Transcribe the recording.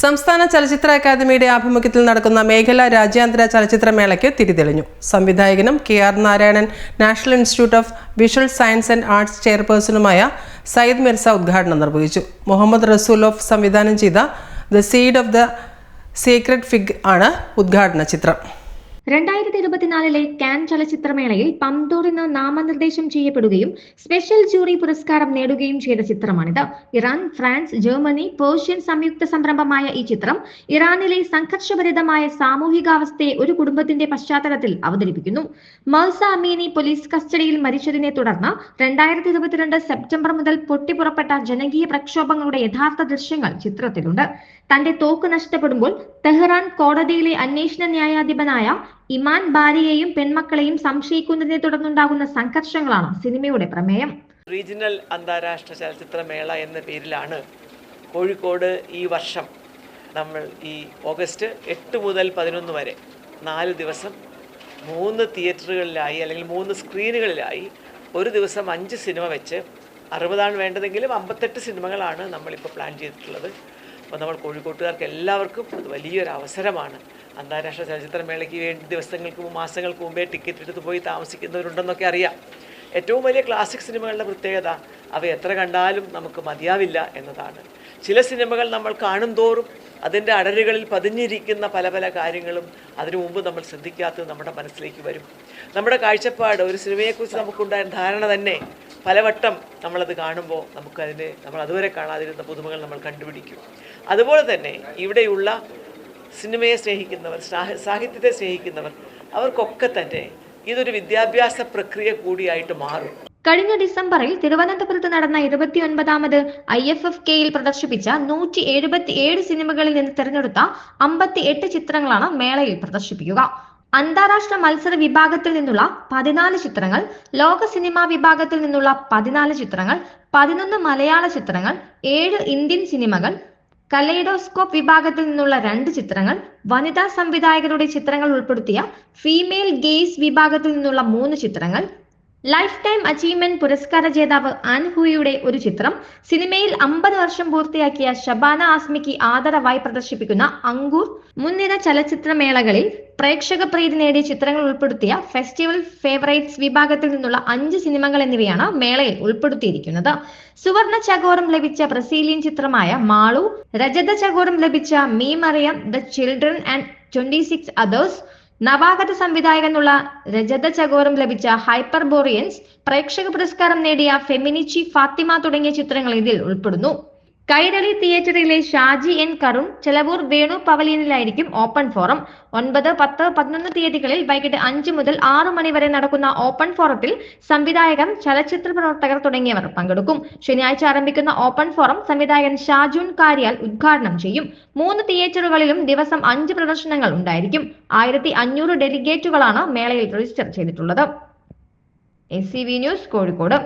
സംസ്ഥാന ചലച്ചിത്ര അക്കാദമിയുടെ ആഭിമുഖ്യത്തിൽ നടക്കുന്ന മേഖലാ രാജ്യാന്തര ചലച്ചിത്രമേളയ്ക്ക് തിരിതെളിഞ്ഞു. സംവിധായകനും K R Narayanan national institute of visual science and arts ചെയർപേഴ്സണുമായ Sayyid Mirza ഉദ്ഘാടനം നിർവഹിച്ചു. മുഹമ്മദ് റസൂൽ ഓഫ് സംവിധാനം ചെയ്ത the seed of the secret fig ആണ് ഉദ്ഘാടന ചിത്രം. രണ്ടായിരത്തി ഇരുപത്തിനാലിലെ കാൻ ചലച്ചിത്രമേളയിൽ പന്തോറിന് നാമനിർദ്ദേശം ചെയ്യപ്പെടുകയും സ്പെഷ്യൽ ജൂറി പുരസ്കാരം നേടുകയും ചെയ്ത ചിത്രമാണിത്. ഇറാൻ ഫ്രാൻസ് ജർമ്മനി പേർഷ്യൻ സംയുക്ത സംരംഭമായ ഈ ചിത്രം ഇറാനിലെ സംഘർഷഭരിതമായ സാമൂഹികാവസ്ഥയെ ഒരു കുടുംബത്തിന്റെ പശ്ചാത്തലത്തിൽ അവതരിപ്പിക്കുന്നു. മൽസ അമീനി പോലീസ് കസ്റ്റഡിയിൽ മരിച്ചതിനെ തുടർന്ന് രണ്ടായിരത്തി ഇരുപത്തിരണ്ട് സെപ്റ്റംബർ മുതൽ പൊട്ടിപ്പുറപ്പെട്ട ജനകീയ പ്രക്ഷോഭങ്ങളുടെ യഥാർത്ഥ ദൃശ്യങ്ങൾ ചിത്രത്തിലുണ്ട്. തന്റെ തോക്ക് നഷ്ടപ്പെടുമ്പോൾ തെഹ്റാൻ കോടതിയിലെ അന്വേഷണ ന്യായാധിപനായ ഇമാൻ ഭാര്യയെയും പെൺമക്കളെയും സംശയിക്കുന്നതിനെ തുടർന്നുണ്ടാകുന്ന സംഘർഷങ്ങളാണ് സിനിമയുടെ പ്രമേയം. റീജിയണൽ അന്താരാഷ്ട്ര ചലച്ചിത്രമേള എന്ന പേരിലാണ് കോഴിക്കോട് ഈ വർഷം നമ്മൾ ഈ ഓഗസ്റ്റ് എട്ട് മുതൽ പതിനൊന്ന് വരെ നാല് ദിവസം മൂന്ന് തിയേറ്ററുകളിലായി അല്ലെങ്കിൽ മൂന്ന് സ്ക്രീനുകളിലായി ഒരു ദിവസം അഞ്ച് സിനിമ വെച്ച് അറുപതാണ് വേണ്ടതെങ്കിലും അമ്പത്തെട്ട് സിനിമകളാണ് നമ്മളിപ്പോൾ പ്ലാൻ ചെയ്തിട്ടുള്ളത്. അപ്പോൾ നമ്മൾ കോഴിക്കോട്ടുകാർക്ക് എല്ലാവർക്കും അത് വലിയൊരു അവസരമാണ്. അന്താരാഷ്ട്ര ചലച്ചിത്രമേളയ്ക്ക് വേണ്ടി ദിവസങ്ങൾക്ക് മുമ്പ് മാസങ്ങൾക്ക് മുമ്പേ ടിക്കറ്റ് എടുത്ത് പോയി താമസിക്കുന്നവരുണ്ടെന്നൊക്കെ അറിയാം. ഏറ്റവും വലിയ ക്ലാസിക് സിനിമകളുടെ പ്രത്യേകത അവ എത്ര കണ്ടാലും നമുക്ക് മതിയാവില്ല എന്നതാണ്. ചില സിനിമകൾ നമ്മൾ കാണും തോറും അതിന്റെ അടരുകളിൽ പതിഞ്ഞിരിക്കുന്ന പല പല കാര്യങ്ങളും അതിനു മുമ്പ് നമ്മൾ ശ്രദ്ധിക്കാത്തത് നമ്മുടെ മനസ്സിലേക്ക് വരും. നമ്മുടെ കാഴ്ചപ്പാട് ഒരു സിനിമയെക്കുറിച്ച് നമുക്കുണ്ടായ ധാരണ തന്നെ പലവട്ടം നമ്മളത് കാണുമ്പോൾ നമുക്കതിന് നമ്മൾ അതുവരെ കാണാതിരുന്ന പുതുമകൾ നമ്മൾ കണ്ടുപിടിക്കും. അതുപോലെ തന്നെ ഇവിടെയുള്ള സിനിമയെ സ്നേഹിക്കുന്നവർ സാഹിത്യത്തെ സ്നേഹിക്കുന്നവർ അവർക്കൊക്കെ തന്നെ ഇതൊരു വിദ്യാഭ്യാസ പ്രക്രിയ കൂടിയായിട്ട് മാറും. കഴിഞ്ഞ ഡിസംബറിൽ തിരുവനന്തപുരത്ത് നടന്ന ഇരുപത്തിയൊൻപതാമത് ഐ എഫ് എഫ് കെയിൽ പ്രദർശിപ്പിച്ച നൂറ്റി എഴുപത്തി ഏഴ് സിനിമകളിൽ നിന്ന് തിരഞ്ഞെടുത്ത അമ്പത്തി എട്ട് ചിത്രങ്ങളാണ് മേളയിൽ പ്രദർശിപ്പിക്കുക. അന്താരാഷ്ട്ര മത്സര വിഭാഗത്തിൽ നിന്നുള്ള പതിനാല് ചിത്രങ്ങൾ ലോക സിനിമാ വിഭാഗത്തിൽ നിന്നുള്ള പതിനാല് ചിത്രങ്ങൾ പതിനൊന്ന് മലയാള ചിത്രങ്ങൾ ഏഴ് ഇന്ത്യൻ സിനിമകൾ കലൈഡോസ്കോപ്പ് വിഭാഗത്തിൽ നിന്നുള്ള രണ്ട് ചിത്രങ്ങൾ വനിതാ സംവിധായകരുടെ ചിത്രങ്ങൾ ഉൾപ്പെടുത്തിയ ഫീമെയിൽ ഗെയ്സ് വിഭാഗത്തിൽ നിന്നുള്ള മൂന്ന് ചിത്രങ്ങൾ ലൈഫ് ടൈം അച്ചീവ്മെന്റ് പുരസ്കാര ജേതാവ് ആൻഹുയുടെ ഒരു ചിത്രം സിനിമയിൽ അമ്പത് വർഷം പൂർത്തിയാക്കിയ ഷബാന ആസ്മിക്ക് ആദരവായി പ്രദർശിപ്പിക്കുന്ന അങ്കൂർ മുൻനിര ചലച്ചിത്രമേളകളിൽ പ്രേക്ഷക പ്രീതി നേടിയ ചിത്രങ്ങൾ ഉൾപ്പെടുത്തിയ ഫെസ്റ്റിവൽ ഫേവറേറ്റ്സ് വിഭാഗത്തിൽ നിന്നുള്ള അഞ്ച് സിനിമകൾ എന്നിവയാണ് മേളയിൽ ഉൾപ്പെടുത്തിയിരിക്കുന്നത്. സുവർണ ചകോറും ലഭിച്ച ബ്രസീലിയൻ ചിത്രമായ മാളു രജത ചകോറും ലഭിച്ച me Maryam the children and twenty six others നവാഗത സംവിധായകനുള്ള രജത ചകോരം ലഭിച്ച ഹൈപ്പർ ബോറിയൻസ് പ്രേക്ഷക പുരസ്കാരം നേടിയ ഫെമിനിച്ചി ഫാത്തിമ തുടങ്ങിയ ചിത്രങ്ങൾ ഇതിൽ ഉൾപ്പെടുന്നു. കൈരളി തിയേറ്ററിലെ ഷാജി എൻ കറുൺ ചെലവൂർ വേണു പവലിയനിലായിരിക്കും ഓപ്പൺ ഫോറം. ഒൻപത് പത്ത് പതിനൊന്ന് തീയതികളിൽ വൈകിട്ട് അഞ്ച് മുതൽ ആറ് മണി വരെ നടക്കുന്ന ഓപ്പൺ ഫോറത്തിൽ സംവിധായകൻ ചലച്ചിത്ര പ്രവർത്തകർ തുടങ്ങിയവർ പങ്കെടുക്കും. ശനിയാഴ്ച ആരംഭിക്കുന്ന ഓപ്പൺ ഫോറം സംവിധായകൻ ഷാജുൻ കാരിയാൽ ഉദ്ഘാടനം ചെയ്യും. മൂന്ന് തിയേറ്ററുകളിലും ദിവസം അഞ്ച് പ്രദർശനങ്ങൾ ഉണ്ടായിരിക്കും. ആയിരത്തി അഞ്ഞൂറ് ഡെലിഗേറ്റുകളാണ് മേളയിൽ രജിസ്റ്റർ ചെയ്തിട്ടുള്ളത്. S news Kozhikode.